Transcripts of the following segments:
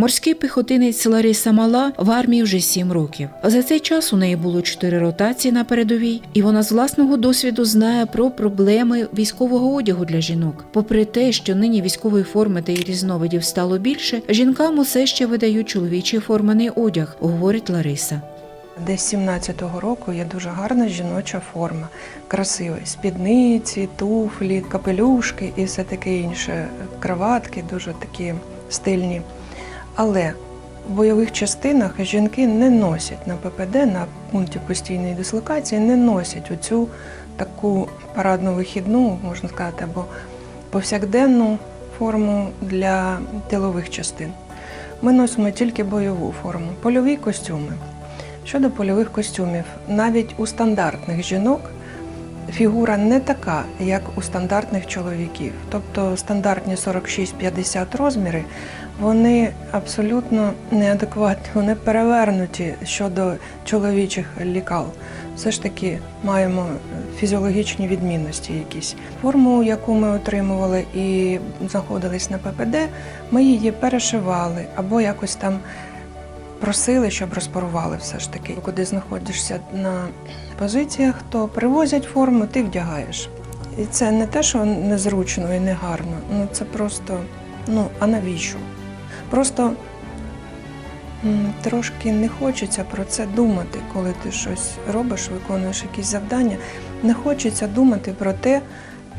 Морський піхотинець Лариса Мала в армії вже сім років. За цей час у неї було чотири ротації на передовій, і вона з власного досвіду знає про проблеми військового одягу для жінок. Попри те, що нині військової форми та її різновидів стало більше, жінкам усе ще видають чоловічий форманий одяг, говорить Лариса. Десь 17-го року є дуже гарна жіноча форма, красива. Спідниці, туфлі, капелюшки і все таке інше. Краватки дуже такі стильні. Але в бойових частинах жінки не носять на ППД, на пункті постійної дислокації, не носять оцю таку парадну вихідну, можна сказати, або повсякденну форму для тилових частин. Ми носимо тільки бойову форму, польові костюми. Щодо польових костюмів, навіть у стандартних жінок фігура не така, як у стандартних чоловіків. Тобто стандартні 46-50 розміри, вони абсолютно неадекватні, вони перевернуті щодо чоловічих лікал. Все ж таки маємо фізіологічні відмінності якісь. Форму, яку ми отримували і знаходились на ППД, ми її перешивали або якось там просили, щоб розпарували все ж таки. Коли знаходишся на позиціях, то привозять форму, ти вдягаєш. І це не те, що незручно і негарно, ну це просто, ну а навіщо? Просто трошки не хочеться про це думати, коли ти щось робиш, виконуєш якісь завдання. Не хочеться думати про те,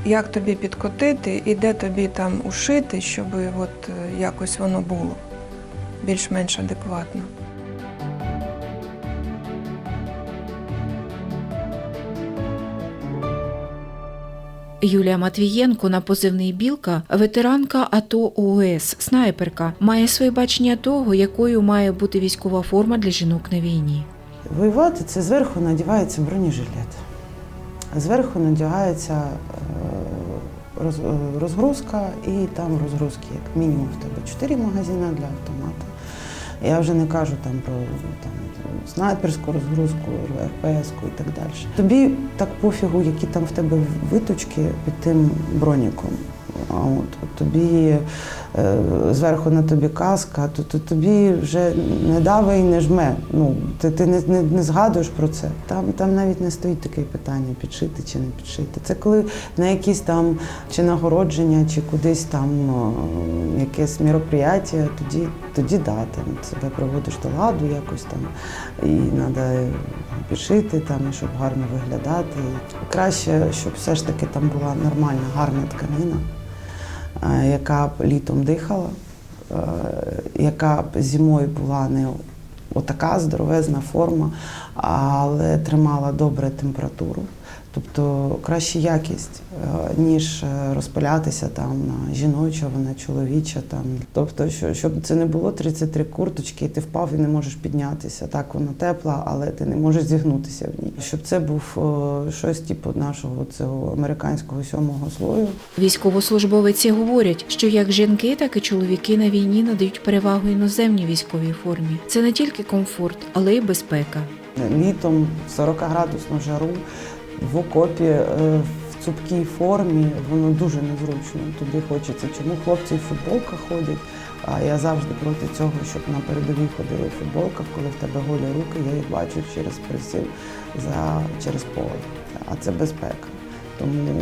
як тобі підкотити і де тобі там ушити, щоб от е, якось воно було більш-менш адекватно. Юлія Матвієнко на позивний білка, ветеранка АТО ООС, снайперка, має своє бачення того, якою має бути військова форма для жінок на війні. Воювати це зверху надівається бронежилет. Зверху надягається е, роз- е, розгрузка і там розгрузки, як мінімум в тебе 4 магазини для автомата. Я вже не кажу там про там, снайперську розгрузку, РПС-ку і так далі. Тобі так пофігу, які там в тебе виточки під тим броніком. А от, тобі е, зверху на тобі каска, то, то тобі вже не дави і не жме. Ну, ти, ти не, не, не згадуєш про це. Там, там навіть не стоїть таке питання, підшити чи не підшити. Це коли на якісь там чи нагородження, чи кудись там о, якесь мероприятие, тоді, тоді да, ти себе приводиш до ладу якось там, і треба пішити, там, щоб гарно виглядати. Краще, щоб все ж таки там була нормальна, гарна тканина е, яка б літом дихала, е, яка б зимою була не отака здоровезна форма, але тримала добре температуру. Тобто краща якість, е, ніж е, розпилятися там на жіноча, вона чоловіча. Там. Тобто, що, щоб це не було 33 курточки, і ти впав і не можеш піднятися. Так, вона тепла, але ти не можеш зігнутися в. Щоб це був е, щось типу нашого цього американського сьомого слою. Військовослужбовиці говорять, що як жінки, так і чоловіки на війні надають перевагу іноземній військовій формі. Це не тільки комфорт, але й безпека. Літом в 40 градусну жару в окопі е, в цупкій формі воно дуже незручно. Тобі хочеться. Чому хлопці в футболках ходять? А я завжди проти цього, щоб на передовій ходили в футболках, коли в тебе голі руки, я їх бачу через присів за через поле. А це безпека. Тому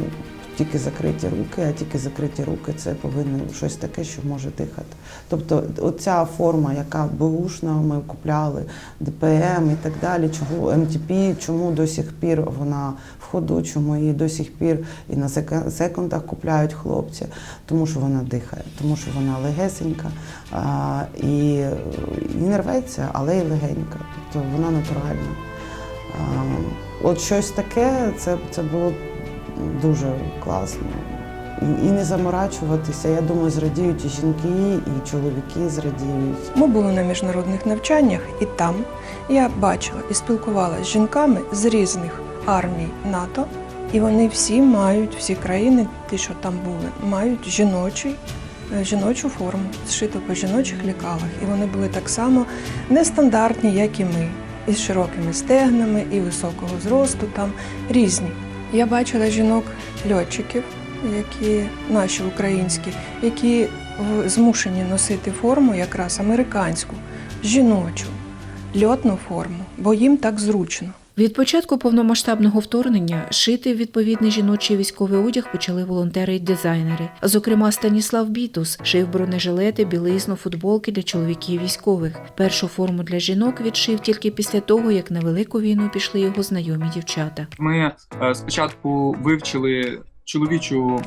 тільки закриті руки, а тільки закриті руки це повинно щось таке, що може дихати. Тобто, оця форма, яка беушна, ми купляли ДПМ і так далі, чого МТП, чому до сих пір вона в ходу, чому її до сих пір і на секундах купляють хлопці, тому що вона дихає, тому що вона легесенька а, і, і не рветься, але й легенька. Тобто вона натуральна. А, От щось таке, це, це було дуже класно. І, і не заморачуватися. Я думаю, зрадіють і жінки, і чоловіки зрадіють. Ми були на міжнародних навчаннях, і там я бачила і спілкувалася з жінками з різних армій НАТО, і вони всі мають, всі країни, ті, що там були, мають жіночий. е, Жіночу форму, зшиту по жіночих лікалах, і вони були так само нестандартні, як і ми, із широкими стегнами і високого зросту, там різні. Я бачила жінок льотчиків, які наші українські, які змушені носити форму якраз американську, жіночу, льотну форму, бо їм так зручно. Від початку повномасштабного вторгнення шити відповідний жіночий військовий одяг почали волонтери й дизайнери. Зокрема, Станіслав Бітус шив бронежилети, білизну, футболки для чоловіків військових. Першу форму для жінок відшив тільки після того, як на велику війну пішли його знайомі дівчата. Ми е, спочатку вивчили чоловічу,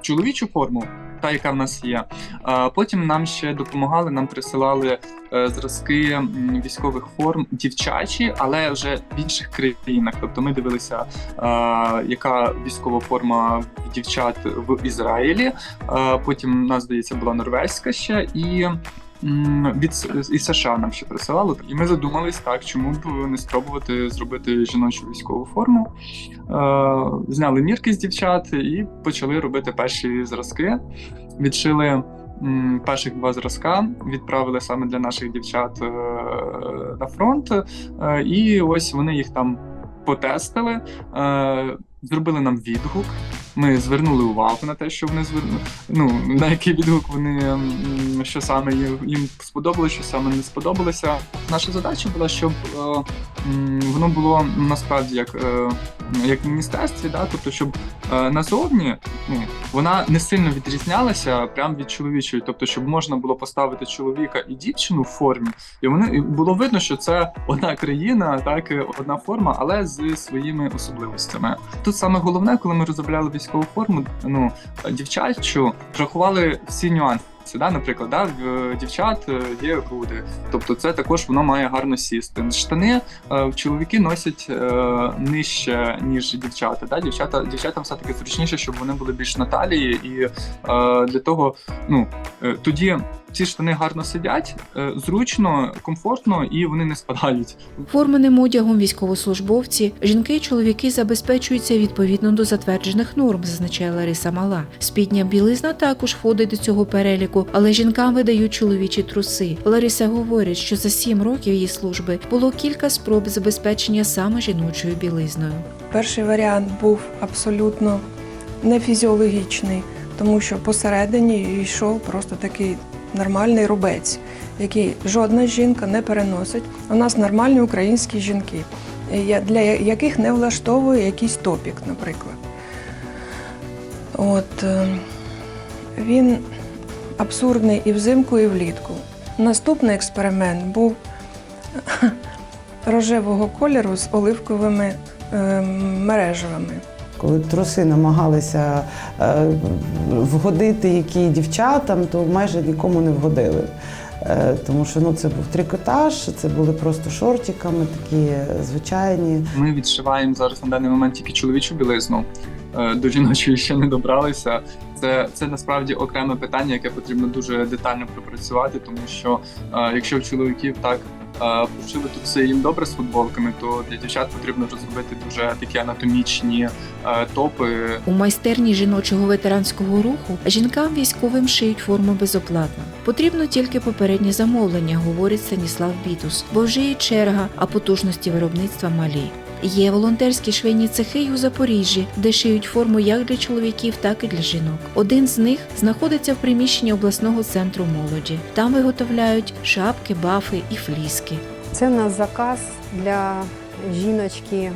чоловічу форму, та яка в нас є. Потім нам ще допомагали, нам присилали е, зразки військових форм дівчачі, але вже в інших країнах. Тобто ми дивилися, е, яка військова форма дівчат в Ізраїлі. Е, Потім нас здається була норвезька ще і. Від із США нам ще присилали, і ми задумались так, чому б не спробувати зробити жіночу військову форму. Е, Зняли мірки з дівчат і почали робити перші зразки. Відшили перших два зразка, відправили саме для наших дівчат е, на фронт. Е, І ось вони їх там потестили, зробили нам відгук. Ми звернули увагу на те, що вони звернули. Ну на який відгук вони що саме їм, їм сподобалося, що саме не сподобалося. Наша задача була, щоб е, воно було насправді як, е, як в міністерстві, да? тобто, щоб е, назовні ну, вона не сильно відрізнялася прямо від чоловічої, тобто, щоб можна було поставити чоловіка і дівчину в формі, і вони і було видно, що це одна країна, так одна форма, але з своїми особливостями. Тут саме головне, коли ми розробляли військову форму, ну дівчачу, врахували всі нюанси. Да, наприклад, да, в дівчат е, є груди, тобто це також воно має гарно сісти. Штани е, чоловіки носять е, нижче, ніж дівчата. Да? Дівчата, дівчатам все таки зручніше, щоб вони були більш на талії, і для того, ну тоді ці штани гарно сидять, е, зручно, комфортно і вони не спадають. Форменим одягом військовослужбовці, жінки і чоловіки забезпечуються відповідно до затверджених норм, зазначає Лариса Мала. Спідня білизна також входить до цього переліку, але жінкам видають чоловічі труси. Лариса говорить, що за сім років її служби було кілька спроб забезпечення саме жіночою білизною. Перший варіант був абсолютно нефізіологічний, тому що посередині йшов просто такий нормальний рубець, який жодна жінка не переносить. У нас нормальні українські жінки, для яких не влаштовує якийсь топік, наприклад. От е, він абсурдний і взимку, і влітку. Наступний експеримент був рожевого кольору з оливковими е, мережевими. Коли труси намагалися е, вгодити які дівчатам, то майже нікому не вгодили. Е, тому що ну, це був трикотаж, це були просто шортиками, такі звичайні. Ми відшиваємо зараз на даний момент тільки чоловічу білизну. Е, До жіночої ще не добралися. Це, це насправді окреме питання, яке потрібно дуже детально пропрацювати, тому що якщо в чоловіків так пошили тут все їм добре з футболками, то для дівчат потрібно розробити дуже такі анатомічні е, топи, У майстерні жіночого ветеранського руху жінкам військовим шиють форму безоплатно. Потрібно тільки попереднє замовлення, говорить Станіслав Бітус, бо вже є черга, а потужності виробництва малі. Є волонтерські швейні цехи у Запоріжжі, де шиють форму як для чоловіків, так і для жінок. Один з них знаходиться в приміщенні обласного центру молоді. Там виготовляють шапки, бафи і фліски. Це у нас заказ для жіночки, е,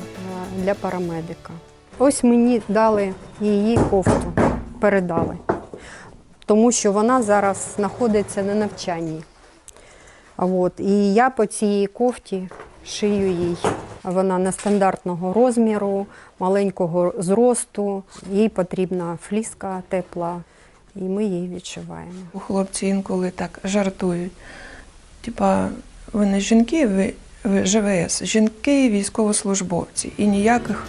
для парамедика. Ось мені дали її кофту, передали, тому що вона зараз знаходиться на навчанні. От. І я по цій кофті шию їй. Вона нестандартного розміру, маленького зросту. Їй потрібна фліска тепла, і ми її відшиваємо. Хлопці інколи так жартують. Типа, ви не жінки, ви, ви ЖВС, жінки військовослужбовці. І ніяких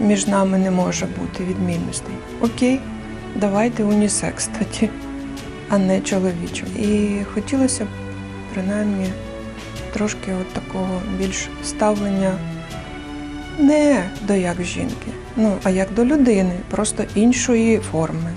між нами не може бути відмінностей. Окей, давайте унісекс тоді, а не чоловічу. І хотілося б принаймні трошки от такого більш ставлення не до як жінки, ну а як до людини, просто іншої форми.